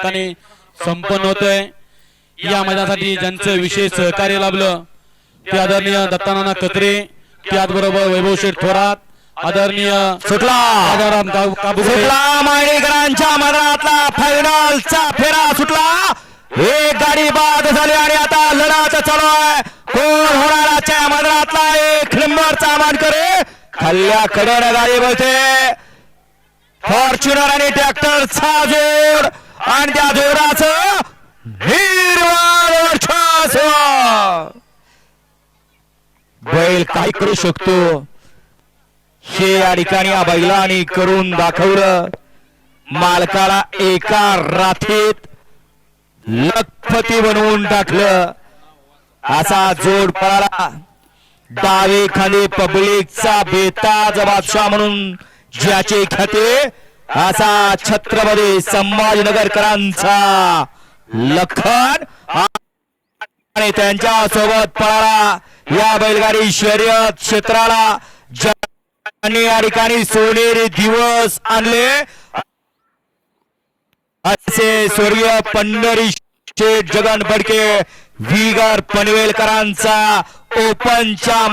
षटकाने संपन्न होतोय. या मैदानासाठी ज्यांचं विशेष सहकार्य लाभलं ते आदरणीय दत्तानाना कत्रे त्याचबरोबर वैभव शेठ थोरात आदरणीय सुटला. माळेकरांच्या मैदानातला फायनलचा फेरा सुटला. एक गाडी बाद झाली आणि आता लढत चालू आहे. कोण होणार आजच्या मैदानातला एक नंबरचा मानकरी? खाल्ल्या कडन गाडी बोलते फॉर्च्युनर आणि ट्रॅक्टरचा जोड. आणि त्या जोराच बैल काय करू शकतो? हे या ठिकाणी या बैलाने करून दाखवलं. मालकाला एका रात्रीत लखपती बनवून टाकलं. असा जोड पळाला. डावे खाली पब्लिकचा बेताज बादशाह म्हणून ज्याचे खाते असा छत्रपती संभाजीनगरकरांचा लखन आणि त्यांच्यासोबत पळाला या बैलगाडी शर्यत क्षेत्राला. ज्यांनी या ठिकाणी सोनेरी दिवस आणले असे स्वर्गीय पंढरी शेठ जगन फडके विगर पनवेलकरांचा ओपनच्या